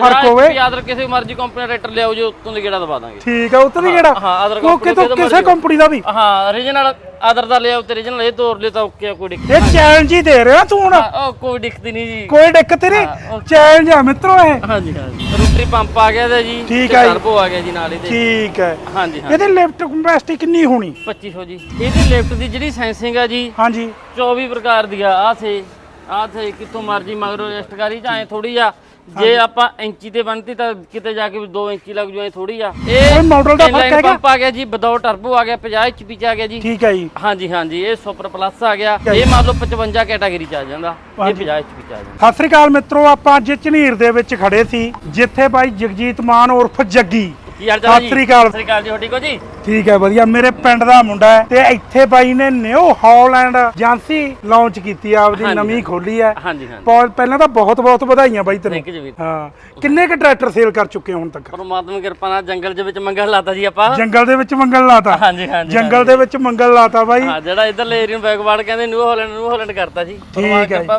ਫ਼ਰਕ ਹੋਵੇ। ਆਦਰ ਕਿਸੇ ਮਰਜ਼ੀ ਕੰਪਨੀ ਦਾ ਟਰੈਕਟਰ ਲਿਆਓ ਜੀ ਉੱਤੋਂ ਦੀ ਗੇੜਾ ਦਵਾ ਦਾਂਗੇ। ਠੀਕ ਆ ਉੱਤੇ ਦੀ ਕਿਹੜਾ ਹਾਂ, company ਕਿਤੋਂ ਦਾ ਕਿਸੇ ਕੰਪਨੀ ਦਾ। ਵੀ? ਹਾਂ ਰੀਜਨਲ ਆਦਰ ਦਾ ਲਿਆਓ ਤੇ ਰੀਜਨਲ ਇਹ ਤੋਰ ਲਿਆ ਤਾਂ ਓਕੇ ਆ, ਕੋਈ ਦਿੱਕਤ ਇਹ ਚੈਲੰਜ ਹੀ ਦੇ ਰਿਹਾ ਤੂੰ। ਹੁਣ ਹਾਂ, ਉਹ ਕੋਈ ਦਿੱਕਤ ਨਹੀਂ ਜੀ। ਕੋਈ ਦਿੱਕਤ ਨਹੀਂ। ਚੈਲੰਜ ਆ ਮਿੱਤਰੋ ਇਹ। ਹਾਂਜੀ ਹਾਂਜੀ। ਰੋਟਰੀ ਪੰਪ ਆ ਗਿਆ ਇਹਦਾ ਜੀ ਠੀਕ ਤੇ ਜੀ। ਟਰਬੋ ਆ ਗਿਆ ਜੀ ਨਾਲ ਇਹਦੇ ਠੀਕ ਹੈ ਹਾਂਜੀ ਹਾਂ ਇਹਦੀ ਲਿਫਟ ਕਪੈਸਿਟੀ ਕਿੰਨੀ ਹੋਣੀ? 2500 ਜੀ। ਇਹਦੀ ਲਿਫਟ ਦੀ ਜਿਹੜੀ ਸੈਂਸਿੰਗ ਆ ਜੀ ਹਾਂਜੀ। 24 ਪ੍ਰਕਾਰ ਦੀ ਆ। ਆ ਥੇ ਆ ਕਿੱਥੋਂ ਮਰਜ਼ੀ ਮਗਰੋਂ ਰੈਸਟ ਕਰੀ ਜਾਂ ਥੋੜੀ ਆ। ਜੇ ਆਪਾਂ ਇੰਚੀ ਤੇ ਬਣਤੀ ਤਾਂ ਕਿਤੇ ਜਾ ਕੇ 2 ਇੰਚੀ ਲੱਗ ਜੂ ਐ ਥੋੜੀ ਆ। ਇਹ model ਦਾ ਫ਼ਰਕ ਹੈਗਾ? ਪੰਪ ਆ ਗਿਆ ਜੀ ਵਿਦਆਊਟ ਟਰਬੋ ਆ ਗਿਆ 50 ਐਚਪੀ ਚ ਆ ਗਿਆ ਜੀ। ਠੀਕ ਹੈ ਜੀ। ਹਾਂਜੀ ਹਾਂਜੀ ਇਹ ਸੁਪਰ ਪਲੱਸ ਆ ਗਿਆ। ਇਹ ਮੰਨ ਲਓ 55 ਕੈਟਾਗਰੀ ਚ ਆ ਜਾਂਦਾ। ਇਹ 50 ਐਚਪੀ ਚ ਆ ਜਾਂਦਾ। ਸਤਿ ਸ੍ਰੀ ਅਕਾਲ ਮਿੱਤਰੋ ਆਪਾਂ ਅੱਜ ਝਨੀਰ ਦੇ ਵਿੱਚ ਖੜੇ ਸੀ ਜਿੱਥੇ ਬਾਈ ਜਗਜੀਤ ਮਾਨ ਉਰਫ ਜੱਗੀ। ਕੀ ਹਾਲ ਚਾਲ ਸਤਿ ਸ੍ਰੀ ਅਕਾਲ। ਸਤਿ ਸ੍ਰੀ ਅਕਾਲ ਜੀ ਹੋ ਠੀਕ ਹੋ ਜੀ? ਠੀਕ ਹੈ ਵਧੀਆ। ਮੇਰੇ ਪਿੰਡ ਦਾ ਮੁੰਡਾ ਹੈ ਤੇ ਇੱਥੇ ਬਾਈ ਨੇ ਨਿਊ ਹਾਲੈਂਡ ਏਜੰਸੀ ਲਾਂਚ ਕੀਤੀ ਆ ਆਪਦੀ ਹਾਂਜੀ, ਨਵੀਂ ਖੋਲੀ ਹੈ। ਹਾਂਜੀ ਹਾਂਜੀ। ਬਹੁਤ ਪਹਿਲਾਂ ਤਾਂ ਬਹੁਤ ਬਹੁਤ ਵਧਾਈਆਂ ਬਾਈ ਤੈਨੂੰ। ਥੈਂਕ ਯੂ ਜੀ ਵੀਰ। ਹਾਂ। ਕਿੰਨੇ ਕ ਟਰੈਕਟਰ ਸੇਲ ਕਰ ਚੁੱਕੇ ਹੋ ਹੁਣ ਤੱਕ? ਪਰਮਾਤਮਾ ਦੀ ਕਿਰਪਾ ਨਾਲ ਜੰਗਲ ਦੇ ਵਿੱਚ ਮੰਗਲ ਲਾਤਾ ਜੀ ਆਪਾਂ। ਜੰਗਲ ਦੇ ਵਿੱਚ ਮੰਗਲ ਲਾਤਾ। ਹਾਂਜੀ ਹਾਂਜੀ ਜੰਗਲ ਦੇ ਵਿੱਚ ਮੰਗਲ ਲਾਤਾ ਬਾਈ। ਹਾਂ ਜਿਹੜਾ ਇਧਰਲੇ ਏਰੀਆ ਨੂੰ ਬੈਕਵਰਡ ਕਹਿੰਦੇ ਨਿਊ ਹਾਲੈਂਡ ਨਿਊ ਹਾਲੈਂਡ ਕਰਤਾ ਜੀ। ਪਰਮਾਤਮਾ ਦੀ ਹੈ ਜੀ। ਕਿਰਪਾ,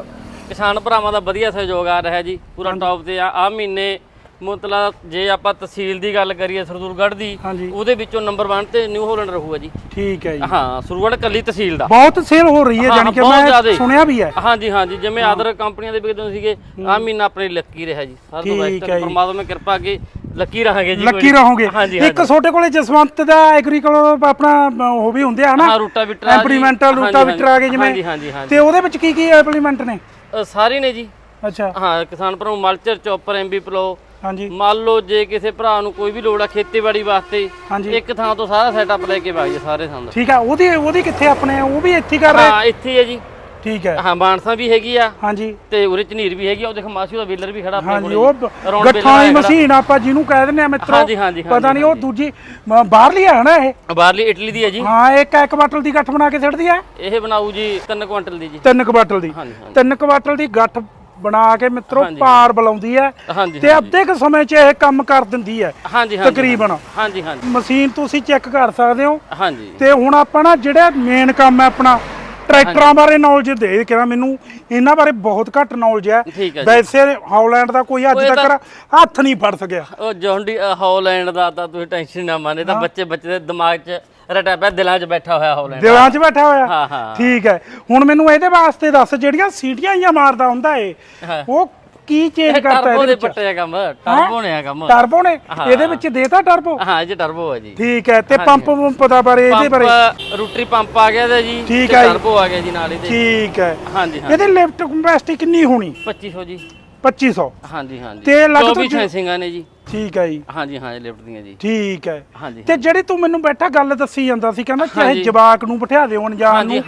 ਕਿਸਾਨ ਭਰਾਵਾਂ ਦਾ ਵਧੀਆ ਸਹਿਯੋਗ ਆ ਰਿਹਾ ਜੀ। ਪੂਰਾ ਟੌਪ ਤੇ ਆ। ਆ ਮਹੀਨੇ ਮਤਲਬ ਜੇ ਆਪਾਂ ਤਹਿਸੀਲ ਦੀ ਗੱਲ ਕਰੀਏ ਸਰਦੂਲਗੜ੍ਹ ਦੀ ਹਾਂਜੀ। ਉਹਦੇ ਵਿੱਚੋਂ ਨੰਬਰ 1 ਤੇ ਨਿਊ ਹਾਲੈਂਡ ਰਹੂਗਾ ਜੀ। ਠੀਕ ਹੈ ਜੀ। ਹਾਂ ਸਰਦੂਲਗੜ੍ਹ ਕੱਲੀ ਤਹਿਸੀਲ ਦਾ। ਬਹੁਤ ਸੇਲ ਹੋ ਰਹੀ ਹੈ ਹਾਂ, ਜਾਨੀ ਕਿ ਬਹੁਤ ਮੈਂ। ਸੁਣਿਆ ਵੀ ਹੈ। ਹਾਂਜੀ ਹਾਂਜੀ ਜਿਵੇਂ ਆਦਰ ਕੰਪਨੀਆਂ ਦੇ ਵਿਕਦੇ ਹੁੰਦੇ ਸੀਗੇ ਆ ਮਹੀਨਾ ਆਪਣੇ ਲੱਕੀ ਰਿਹਾ ਜੀ। ਸਾਰ ਤੋਂ ਠੀਕ ਬੈਸਟ ਹੈ ਜੀ। ਪਰਮਾਤਮਾ ਦੀ ਕਿਰਪਾ ਅੱਗੇ ਲੱਕੀ ਰਹਾਂਗੇ ਜੀ ਲੱਕੀ ਕੋਈ- ਰਹੋਗੇ। ਹਾਂਜੀ ਇੱਕ ਹਾਂਜੀ ਛੋਟੇ ਕੋਲੇ ਜਸਵੰਤ ਦਾ ਐਗਰੀਕਲਚਰ ਆਪਣਾ ਉਹ ਵੀ ਹੁੰਦੇ ਆ ਨਾ। ਹਾਂ ਰੂਟਾ ਇੰਪਲੀਮੈਂਟਲ ਹਾਂਜੀ, ਰੂਟਾ ਬਿਟਰ ਆ ਗਏ ਹਾਂਜੀ ਜਿਵੇਂ। ਹਾਂਜੀ ਹਾਂਜੀ ਤੇ ਉਹਦੇ ਵਿੱਚ ਕੀ ਕੀ ਇੰਪਲੀਮੈਂਟ ਨੇ? ਅ, ਸਾਰੇ ਨੇ ਜੀ। ਅੱਛਾ। ਹਾਂ ਕਿਸਾਨ ਭਰਾ ਨੂੰ ਮਲਚਰ ਚੌਪਰ ਐਮਬੀ ਪਲੋ ਹਾਂਜੀ। ਮੰਨ ਲਓ ਜੇ ਕਿਸੇ ਭਰਾ ਨੂੰ ਕੋਈ ਵੀ ਲੋੜ ਆ ਖੇਤੀਬਾੜੀ ਵਾਸਤੇ ਹਾਂਜੀ। ਇੱਕ ਥਾਂ ਤੋਂ ਸਾਰਾ ਸੈਟਅਪ ਲੈ ਕੇ ਵਾਗੇ ਸਾਰੇ ਥਾਂ ਦਾ ਠੀਕ ਆ ਉਹਦੀ ਉਹਦੀ ਕਿੱਥੇ ਆਪਣੇ ਉਹ ਵੀ ਇੱਥੇ ਹੀ ਕਰ ਰਹੇ? ਹਾਂ ਇੱਥੇ ਹੀ ਹੈ ਜੀ। ਠੀਕ ਹੈ। ਹਾਂ ਮਾਨਸਾ ਵੀ ਹੈਗੀ ਆ। ਹਾਂਜੀ। ਤੇ ਉਰੇ ਝਨੀਰ ਵੀ ਹੈਗੀ ਆ ਉਹ ਦੇਖ ਮਾਸੀ ਦਾ ਵੀਲਰ ਵੀ ਖੜਾ ਆਪਣੇ ਹਾਂਜੀ ਉਹ ਗੱਠਾਂ ਵਾਲੀ ਖੜਾ। ਮਸ਼ੀਨ ਆਪਾਂ ਜਿਹਨੂੰ ਕਹਿ ਦਿੰਦੇ ਆ ਮਿੱਤਰੋ ਹਾਂਜੀ, ਹਾਂਜੀ, ਪਤਾ ਹਾਂਜੀ, ਨਹੀਂ ਉਹ ਦੂਜੀ ਮ- ਬਾਹਰਲੀ ਹੈ ਨਾ ਇਹ? ਬਾਹਰਲੀ ਇਟਲੀ ਦੀ ਹੈ ਜੀ। ਹਾਂ ਇੱਕ ਇੱਕ ਬਾਟਲ ਦੀ ਗੱਠ ਬਣਾ ਕੇ ਛੱਡਦੀ ਹੈ ਇਹ ਬਣਾਊ ਜੀ 3 ਕੁਇੰਟਲ ਦੀ ਜੀ। ਤਿੰਨ ਕੁ ਬਾਟਲ ਦੀ। ਹਾਂਜੀ ਹਾਂਜੀ। ਤਿੰਨ ਕੁ ਬਾਟਲ ਦੀ ਗੱਠ ਬਣਾ ਕੇ ਮਿੱਤਰੋ ਪਾਰ ਬੁਲਾਉਂਦੀ ਹੈ ਤੇ ਅੱਧੇ ਕੁ ਸਮੇਂ 'ਚ ਇਹ ਕੰਮ ਕਰ ਦਿੰਦੀ ਹੈ ਹਾਂਜੀ ਹਾਂਜੀ ਤਕਰੀਬਨ। ਹਾਂਜੀ। ਹਾਂਜੀ ਮਸ਼ੀਨ ਤੁਸੀਂ ਚੈੱਕ ਕਰ ਸਕਦੇ ਹੋ। ਹਾਂਜੀ। ਤੇ ਹੁਣ ਆਪਾਂ ਨਾ ਜਿਹੜਾ ਮੇਨ ਕੰਮ ਹੈ ਆਪਣਾ ਟਰੈਕਟਰਾਂ ਬਾਰੇ ਨੌਲੇਜ ਦੇ ਕੇ ਨਾ ਮੈਨੂੰ ਇਹਨਾਂ ਬਾਰੇ ਬਹੁਤ ਘੱਟ ਨੌਲੇਜ ਹੈ। ਵੈਸੇ ਹਾਲੈਂਡ ਦਾ ਕੋਈ ਅੱਜ ਤੱਕ ਹੱਥ ਨਹੀਂ ਫੜ ਸਕਿਆ। ਉਹ ਜੌਂਡੀ ਹਾਲੈਂਡ ਦਾ ਤਾਂ ਤੁਸੀਂ ਟੈਨਸ਼ਨ ਨਾ ਮੰਨੇ ਤਾਂ ਬੱਚੇ ਬੱਚੇ ਦੇ ਦਿਮਾਗ 'ਚ ਰਟਿਆ ਪਿਆ ਦਿਲਾਂ 'ਚ ਬੈਠਾ ਹੋਇਆ ਹਾਲੈਂਡ ਦਿਲਾਂ 'ਚ ਬੈਠਾ ਹੋਇਆ? ਹਾਂ ਹਾਂ। ਠੀਕ ਹੈ। ਹੁਣ ਮੈਨੂੰ ਇਹਦੇ ਵਾਸਤੇ ਦੱਸ ਜਿਹੜੀਆਂ ਸੀਟੀਆਂ ਜਾਂ ਮਾਰਦਾ ਹੁੰਦਾ ਏ ਹਾਂ। ਉਹ ਕੀ ਚੇਂਜ ਕਰਤਾ ਟਰਬੋ ਇਹਦੇ ਦੇ ਵਿੱਚ? ਪੱਟੇ ਆ ਕੰਮ ਟਰਬੋ ਨੇ ਆ ਕੰਮ। ਟਰਬੋ ਨੇ? ਇਹਦੇ ਵਿੱਚ ਦੇਤਾ ਟਰਬੋ ਹਾਂ ਇਹ 'ਚ ਟਰਬੋ ਹੈ ਜੀ। ਠੀਕ ਹੈ ਤੇ ਪੰਪ ਪੰਪ ਦਾ ਬਾਰੇ ਇਹਦੇ ਬਾਰੇ? ਪੰਪ ਰੋਟਰੀ ਪੰਪ ਆ ਗਿਆ ਇਹਦਾ ਜੀ ਠੀਕ ਤੇ ਜੀ। ਟਰਬੋ ਆ ਗਿਆ ਜੀ ਨਾਲ ਇਹਦੇ। ਠੀਕ ਹੈ। ਹਾਂਜੀ ਹਾਂ ਇਹਦੀ ਲਿਫਟ ਕਪੈਸਿਟੀ ਕਿੰਨੀ ਹੋਣੀ? 2500 ਜੀ। 2500 ਹਾਂਜੀ ਹਾਂਜੀ। ਤੇ ਲੱਗ ਤੋਂ 24 ਸੈਂਸਿੰਗਾਂ ਨੇ ਜੀ। ਠੀਕ ਹੈ ਜੀ। ਹਾਂਜੀ ਹਾਂ ਲਿਫਟ ਦੀਆਂ ਜੀ। ਠੀਕ ਹੈ। ਹਾਂਜੀ। ਤੇ ਜਿਹੜੀ ਤੂੰ ਮੈਨੂੰ ਬੈਠਾ ਗੱਲ ਦੱਸੀ ਜਾਂਦਾ ਸੀ ਕਹਿੰਦਾ ਚਾਹੇ। ਜਵਾਕ ਨੂੰ ਬਿਠਾ ਦਿਓ ਅਣਜਾਣ ਨੂੰ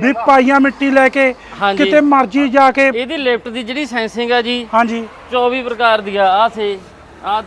ਵੀ ਪਾਈਆਂ ਮਿੱਟੀ ਲੈ ਕੇ। ਕਿਤੇ ਮਰਜ਼ੀ ਜਾ ਕੇ ਇਹਦੀ ਲਿਫਟ ਦੀ ਜਿਹੜੀ ਸੈਂਸਿੰਗ ਆ ਜੀ ਹਾਂਜੀ। 24 ਪ੍ਰਕਾਰ ਦੀ ਆ ਆ ਥੇ ਆ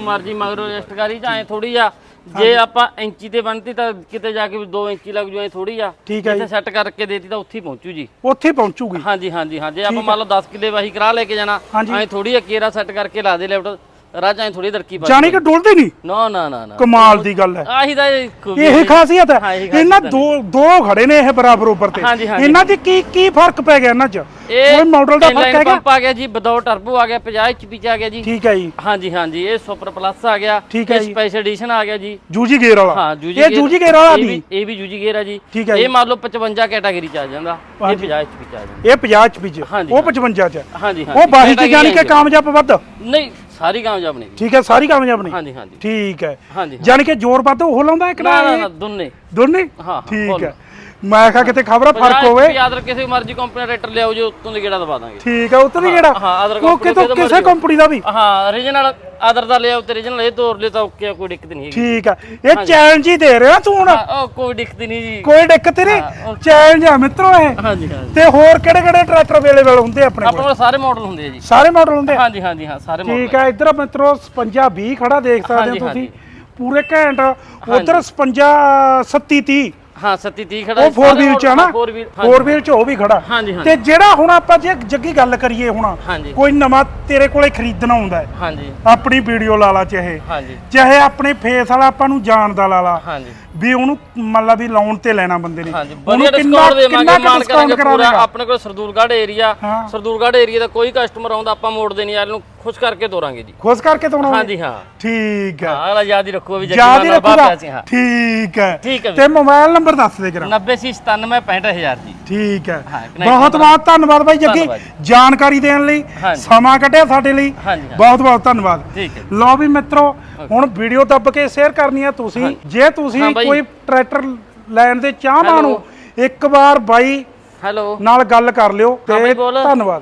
ਮਰਜ਼ੀ ਮਗਰੋਂ ਰੈਸਟ ਕਰੀ ਜਾਂ ਥੋੜੀ ਆ। ਜੇ ਆਪਾਂ ਇੰਚੀ ਤੇ ਬਣਤੀ ਤਾਂ ਕਿਤੇ ਜਾ ਕੇ 2 ਇੰਚੀ ਲੱਗ ਜੂ ਐ ਥੋੜੀ ਆ। ਠੀਕ ਹੈ ਇੱਥੇ ਸੈੱਟ ਕਰਕੇ ਦੇਤੀ ਤਾਂ ਉੱਥੇ ਪਹੁੰਚੂ ਜੀ। ਉੱਥੇ ਪਹੁੰਚੂਗੀ। ਹਾਂਜੀ ਹਾਂਜੀ ਹਾਂ ਜੇ ਆਪਾਂ ਮੰਨ ਲਓ 10 ਕਿੱਲੇ ਵਾਹੀ ਕਰਾ ਲੈ ਕੇ ਜਾਣਾ। ਐ ਥੋੜੀ ਆ ਕੇਰਾ ਸੈੱਟ ਕਰਕੇ ਲਾ ਦੇ ਲੈਫਟ ਰਾਜਾਂ ਐ ਥੋੜੀ ਦਰਕੀ ਪਾ ਜਾਣੀ ਕਿ ਡੁੱਲਦੀ ਨਹੀਂ? ਨਾ ਨਾ ਨਾ ਨਾ। ਕਮਾਲ ਦੀ ਗੱਲ ਹੈ। ਆਹੀ ਤਾਂ ਇਹ ਖੂਬੀ ਇਹ ਖਾਸੀਅਤ ਹਾਂ, ਹੈ ਇਹਨਾਂ ਹੈ। ਦੋ ਦੋ ਖੜੇ ਨੇ ਇਹ ਬਰਾਬਰ ਉੱਪਰ ਤੇ। ਇਹਨਾਂ 'ਚ ਕੀ ਕੀ ਫ਼ਰਕ ਪੈ ਗਿਆ ਇਹਨਾਂ 'ਚ? ਕੋਈ ਮਾਡਲ ਦਾ ਫ਼ਰਕ ਹੈਗਾ? ਪੰਪ ਆ ਗਿਆ ਜੀ ਵਿਦਆਊਟ ਟਰਬੋ ਆ ਗਿਆ 50 ਐਚਪੀ ਚ ਆ ਗਿਆ ਜੀ। ਠੀਕ ਹੈ ਜੀ। ਹਾਂਜੀ ਹਾਂਜੀ ਇਹ ਸੁਪਰ ਪਲੱਸ ਆ ਗਿਆ। ਹੈ ਇਹ। ਸਪੈਸ਼ਲ ਐਡੀਸ਼ਨ ਆ ਗਿਆ ਜੀ। ਜੂਜੀ ਗੇਅਰ ਵਾਲਾ। ਹਾਂ ਜੂਜੀ ਇਹ ਜੂਜੀ ਗੇਅਰ ਵਾਲਾ ਨਹੀਂ ਇਹ ਵੀ ਜੂਜੀ ਗੇਅਰ ਆ ਜੀ। ਠੀਕ ਹੈ ਇਹ ਮੰਨ ਲਓ 55 ਕੈਟਾਗਰੀ ਚ ਆ ਜਾਂਦਾ। ਇਹ 50 ਐਚਪੀ ਚ ਆ ਜਾਂਦਾ। ਇਹ 50 ਐਚਪੀ 'ਚ ਉਹ 55 'ਚ ਹਾਂਜੀ ਉਹ ਹਾਂਜੀ। ਬਾਹੀ 'ਚ category ਜਾਣੀ ਕਿ ਹੈ। ਕਾਮਯਾਬ ਵੱਧ? ਨਹੀਂ ਸਾਰੀ ਕਾਮਯਾਬ ਨਹੀਂ ਠੀਕ ਹੈ ਸਾਰੀ ਕਾਮਯਾਬ ਨਹੀਂ ਹਾਂਜੀ ਹਾਂਜੀ। ਠੀਕ ਹੈ। ਹਾਂਜੀ ਜਾਣੀ ਕਿ ਜ਼ੋਰ ਵੱਧ ਉਹ ਲਾਉਂਦਾ ਇੱਕ ਨਾ ਨਾ ਨਾ? ਨਾ ਦੋਨੇ। ਦੋਨੇ? ਹਾਂ, ਹਾਂ, ਠੀਕ। ਹੈ। ਮੈਂ ਕਿਹਾ ਕਿਤੇ ਖਬਰ ਫ਼ਰਕ ਹੋਵੇ। ਯਾਦ ਰੱਖ ਕਿਸੇ ਮਰਜ਼ੀ ਕੰਪਨੀ ਦਾ ਟਰੈਕਟਰ ਲਿਆਓ ਜੀ ਉੱਤੋਂ ਦੀ ਗੇੜਾ ਦਵਾ ਦਾਂਗੇ। ਠੀਕ ਹੈ ਉੱਤੇ ਦੀ ਕਿਹੜਾ? ਹਾਂ, ਦਾ ਕਿਸੇ। ਕੰਪਨੀ ਦਾ ਵੀ। ਹਾਂ ਰੀਜਨਲ ਆਦਰ ਦਾ ਲਿਆਓ ਤੇ ਰੀਜਨਲ ਇਹ ਤੋਰ ਲਿਆ ਤਾਂ ਓਕੇ ਆ ਕੋਈ ਦਿੱਕਤ ਨਹੀਂ ਠੀਕ ਹੈ ਇਹ ਚੈਲੰਜ ਹੀ ਦੇ ਰਿਹਾ ਤੂੰ ਹੁਣ। ਕੋਈ ਦਿੱਕਤ ਨਹੀਂ ਜੀ। ਕੋਈ ਦਿੱਕਤ ਨਹੀਂ। ਚੈਲੰਜ ਆ ਮਿੱਤਰੋ ਇਹ। ਹਾਂਜੀ ਤੇ ਹੋਰ ਕਿਹੜੇ ਕਿਹੜੇ ਟਰੈਕਟਰ ਅਵੇਲੇਬਲ ਹੁੰਦੇ ਆਪਣੇ ਆਪਣੇ ਕੋਲ? ਕੋਲ ਸਾਰੇ ਮਾਡਲ ਹੁੰਦੇ ਆ ਜੀ। ਸਾਰੇ ਮਾਡਲ ਹੁੰਦੇ ਆ? ਹਾਂਜੀ ਹਾਂਜੀ ਹਾਂ ਸਾਰੇ ਮਾਡਲ ਠੀਕ ਹੈ ਇੱਧਰ ਮਿੱਤਰੋ 55 20 ਖੜਾ ਦੇਖ ਸਕਦੇ ਹੋ ਤੁਸੀਂ। ਪੂਰੇ ਘੈਂਟ ਉਧਰ 55 37 30 ਹਾਂ 37 30 ਖੜਾ ਉਹ 4 ਵੀਲ ਚ ਆ ਨਾ? 4 ਵੀਲ 4 ਵੀਲ ਚ ਉਹ ਵੀ ਖੜਾ। ਹਾਂਜੀ, ਹਾਂਜੀ। ਤੇ ਜਿਹੜਾ ਹੁਣ ਆਪਾਂ ਜੇ ਜੱਗੀ ਗੱਲ ਕਰੀਏ ਹੁਣ ਹਾਂਜੀ। ਕੋਈ ਨਵਾਂ ਤੇਰੇ ਕੋਲੇ ਖਰੀਦਣਾ ਆਉਂਦਾ ਹੈ। ਹਾਂਜੀ। ਆਪਣੀ ਵੀਡੀਓ ਲਾ ਲਾ ਚਾਹੇ। ਹਾਂਜੀ। ਚਾਹੇ ਆਪਣੇ ਫੇਸ ਵਾਲਾ ਆਪਾਂ ਨੂੰ ਜਾਣਦਾ ਲਾ ਲਾ। ਹਾਂਜੀ। ਵੀ ਉਹਨੂੰ ਮੰਨ ਲਾ ਵੀ ਲਾਉਣ ਤੇ ਲੈਣਾ ਬੰਦੇ ਨੇ। ਉਹਨੂੰ ਦੇਵਾਂਗੇ ਕਿੰਨਾ ਮਾਨ ਕਰਾਂਗੇ ਕਰਾ ਪੂਰਾ ਆਪਣੇ ਕੋਲ ਸਰਦੂਲਗੜ੍ਹ ਏਰੀਆ ਹਾਂ। ਸਰਦੂਲਗੜ੍ਹ ਏਰੀਆ ਦਾ ਕੋਈ ਕਸਟਮਰ ਆਉਂਦਾ ਆਪਾਂ ਮੋੜਦੇ ਨਹੀਂ ਯਾਰ ਇਹਨੂੰ ਖੁਸ਼ ਕਰਕੇ ਤੋਰਾਂਗੇ ਜੀ। ਖੁਸ਼ ਕਰਕੇ ਤੋਣਾ ਹਾਂਜੀ ਹਾਂ। ਠੀਕ ਹੈ। ਹਾਂ ਅਗਲਾ ਯਾਦ ਹੀ ਰੱਖੋ ਵੀ ਜੱਗੀ ਹੀ ਬਾਬਾ ਰੱਖੂਗਾ? ਸੀ ਹਾਂ। ਠੀਕ ਹੈ। ਠੀਕ ਹੈ ਤੇ ਮੋਬਾਈਲ ਨੰਬਰ ਦੱਸ ਦੇ ਜਰਾ। 90 ਸੀ 97 65000 ਜੀ। ਠੀਕ ਹੈ। ਹਾਂ, connect ਬਹੁਤ ਬਹੁਤ ਧੰਨਵਾਦ ਬਾਈ ਜੱਗੀ। ਧੰਨਵਾਦ। ਜਾਣਕਾਰੀ ਦੇਣ ਲਈ ਹਾਂਜੀ। ਸਮਾਂ ਕੱਢਿਆ ਸਾਡੇ ਲਈ। ਹਾਂਜੀ, ਹਾਂਜੀ। ਬਹੁਤ ਬਹੁਤ ਧੰਨਵਾਦ। ਠੀਕ ਹੈ ਲਓ ਵੀ ਮਿੱਤਰੋ ਹੁਣ ਵੀਡੀਓ ਦੱਬ ਕੇ ਸ਼ੇਅਰ ਕਰਨੀ ਆ ਤੁਸੀਂ। ਜੇ ਤੁਸੀਂ ਬਾਈ। ਕੋਈ ਟਰੈਕਟਰ ਲੈਣ ਦੇ ਚਾਹਵਾਨ ਹੋ। ਇੱਕ ਵਾਰ ਬਾਈ ਹੈਲੋ। ਨਾਲ ਗੱਲ ਕਰ ਲਿਓ ਹਾਂ ਤੇ ਬਾਈ ਬੋਲ। ਧੰਨਵਾਦ।